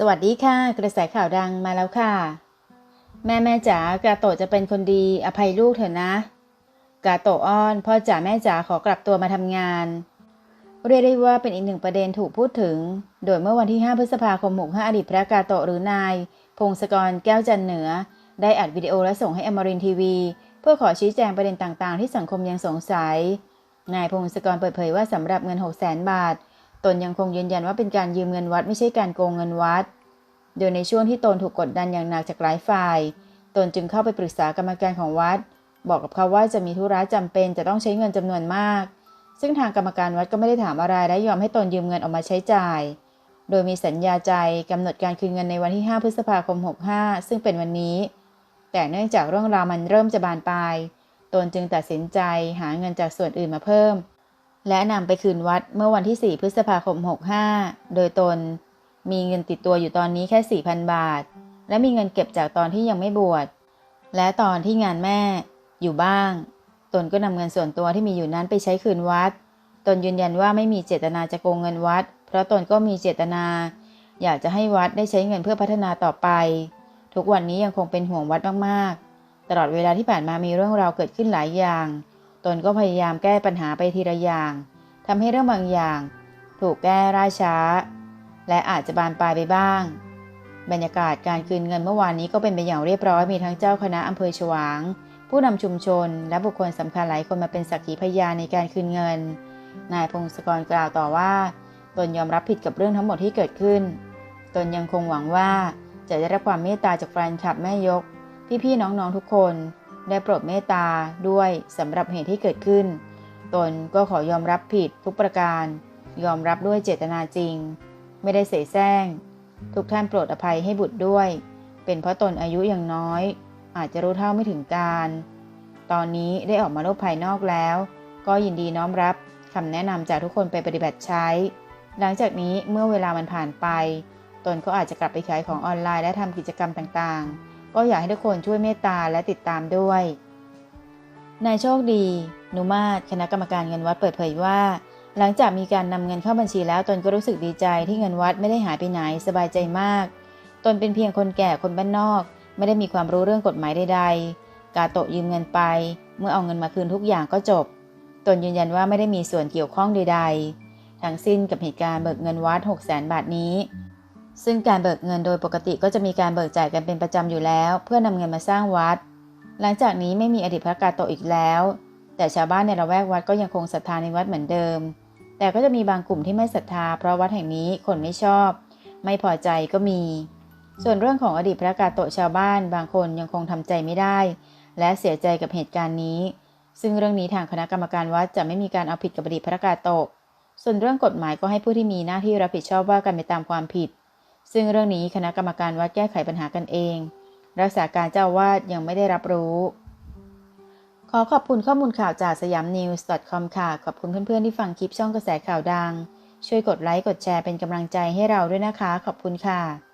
สวัสดีค่ะ กระแสข่าวดังมาแล้วค่ะ แม่แม่จ๋ากาโตะจะเป็นคนดีอภัยลูกเถอะนะ กาโตะอ้อนพ่อจ๋าแม่จ๋าขอกลับตัวมาทำงาน เรียกได้ว่าเป็นอีกหนึ่งประเด็นถูกพูดถึง โดยเมื่อวันที่ 5 พฤษภาคม65อดีตพระกาโตะหรือนาย พงศกรแก้วจันเหนือ ได้อัดวิดีโอและส่งให้อมรินทีวี เพื่อขอชี้แจงประเด็นต่างๆ ที่สังคมยังสงสัย นายพงศกรเปิดเผยว่าสำหรับเงิน 6 0 0 0 0 0 บาท ตนยังคงยืนยันว่าเป็นการยืมเงินวัดไม่ใช่การโกงเงินวัด โดยในช่วงที่ตนถูกกดดันอย่างหนักจากหลายฝ่าย ตนจึงเข้าไปปรึกษากรรมการของวัด บอกกับเขาว่าจะมีธุระจำเป็นจะต้องใช้เงินจำนวนมาก ซึ่งทางกรรมการวัดก็ไม่ได้ถามอะไรและยอมให้ตนยืมเงินออกมาใช้จ่าย โดยมีสัญญาใจกำหนดการคืนเงินในวันที่ 5 พฤษภาคม 65 ซึ่งเป็นวันนี้ แต่เนื่องจากเรื่องราวมันเริ่มจะบานปลาย ตนจึงตัดสินใจหาเงินจากส่วนอื่นมาเพิ่ม และนำไปคืนวัดเมื่อวันที่ 4 พฤษภาคม 65 โดยตน มีเงินติดตัวอยู่ตอนนี้แค่ 4,000 บาท และมีเงินเก็บจากตอนที่ยังไม่บวช และตอนที่งานแม่อยู่บ้าง ตนก็นำเงินส่วนตัวที่มีอยู่นั้นไปใช้คืนวัด ตนยืนยันว่าไม่มีเจตนาจะโกงเงินวัด เพราะตนก็มีเจตนา อยากจะให้วัดได้ใช้เงินเพื่อพัฒนาต่อไป ทุกวันนี้ยังคงเป็นห่วงวัดมากๆ ตลอดเวลาที่ผ่านมามีเรื่องราวเกิดขึ้นหลายอย่าง ตนก็พยายามแก้ปัญหาไปทีละอย่างทำให้เรื่องบางอย่าง ถูกแก้ล่าช้า และอาจจะบานปลายไปบ้าง บรรยากาศการคืนเงินเมื่อวานนี้ก็เป็นไปอย่างเรียบร้อยมีทั้งเจ้าคณะอำเภอฉวาง ผู้นำชุมชน และบุคคลสำคัญหลายคนมาเป็นสักขีพยานในการคืนเงิน นายพงศกรกล่าวต่อว่า ตนยอมรับผิดกับเรื่องทั้งหมดที่เกิดขึ้น ตนยังคงหวังว่าจะได้รับความเมตตาจากแฟนคลับแม่ยก พี่ๆน้องๆทุกคน ได้โปรดเมตตาด้วยสำหรับเหตุที่เกิดขึ้น ตนก็ขอยอมรับผิดทุกประการ ยอมรับด้วยเจตนาจริง ไม่ได้เสแสร้ง ทุกท่านโปรดอภัยให้บุตรด้วย เป็นเพราะตนอายุยังน้อย อาจจะรู้เท่าไม่ถึงการ ตอนนี้ได้ออกมาโลกภายนอกแล้ว ก็ยินดีน้อมรับคำแนะนำจากทุกคนไปปฏิบัติใช้ หลังจากนี้เมื่อเวลามันผ่านไป ตนก็อาจจะกลับไปขายของออนไลน์และทำกิจกรรมต่างๆ ก็อยากให้ทุกคนช่วยเมตตาและติดตามด้วย นายโชคดีนุมาศคณะกรรมการเงินวัดเปิดเผยว่า หลังจากมีการนำเงินเข้าบัญชีแล้วตนก็รู้สึกดีใจที่เงินวัดไม่ได้หายไปไหนสบายใจมาก ตนเป็นเพียงคนแก่คนบ้านนอก ไม่ได้มีความรู้เรื่องกฎหมายใดๆ กาโตะยืมเงินไป เมื่อเอาเงินมาคืนทุกอย่างก็จบ ตนยืนยันว่าไม่ได้มีส่วนเกี่ยวข้องใด ๆ ทั้งสิ้นกับเหตุการณ์เบิกเงินวัด 6 0 0 0 0 0บาทนี้ ซึ่งการเบิกเงินโดยปกติก็จะมีการเบิกจ่ายกันเป็นประจำอยู่แล้ว เพื่อนำเงินมาสร้างวัด หลังจากนี้ไม่มีอดีตพระกาโตอีกแล้ว แต่ชาวบ้านในละแวกวัดก็ยังคงศรัทธาในวัดเหมือนเดิม แต่ก็จะมีบางกลุ่มที่ไม่ศรัทธา เพราะวัดแห่งนี้คนไม่ชอบ ไม่พอใจก็มี ส่วนเรื่องของอดีตพระกาโตชาวบ้าน บางคนยังคงทำใจไม่ได้ และเสียใจกับเหตุการณ์นี้ ซึ่งเรื่องนี้ทางคณะกรรมการวัดจะไม่มีการเอาผิดกับอดีตพระกาโตส่วนเรื่องกฎหมายก็ให้ผู้ที่มีหน้าที่รับผิดชอบว่ากันไปตามความผิด ซึ่งเรื่องนี้คณะกรรมการวัดแก้ไขปัญหากันเอง รักษาการเจ้าวาดยังไม่ได้รับรู้ ขอขอบคุณข้อมูลข่าวจากสยามนิวส์ .com ค่ะ ขอบคุณเพื่อนๆที่ฟังคลิปช่องกระแสข่าวดัง ช่วยกดไลค์กดแชร์เป็นกำลังใจให้เราด้วยนะคะ ขอบคุณค่ะ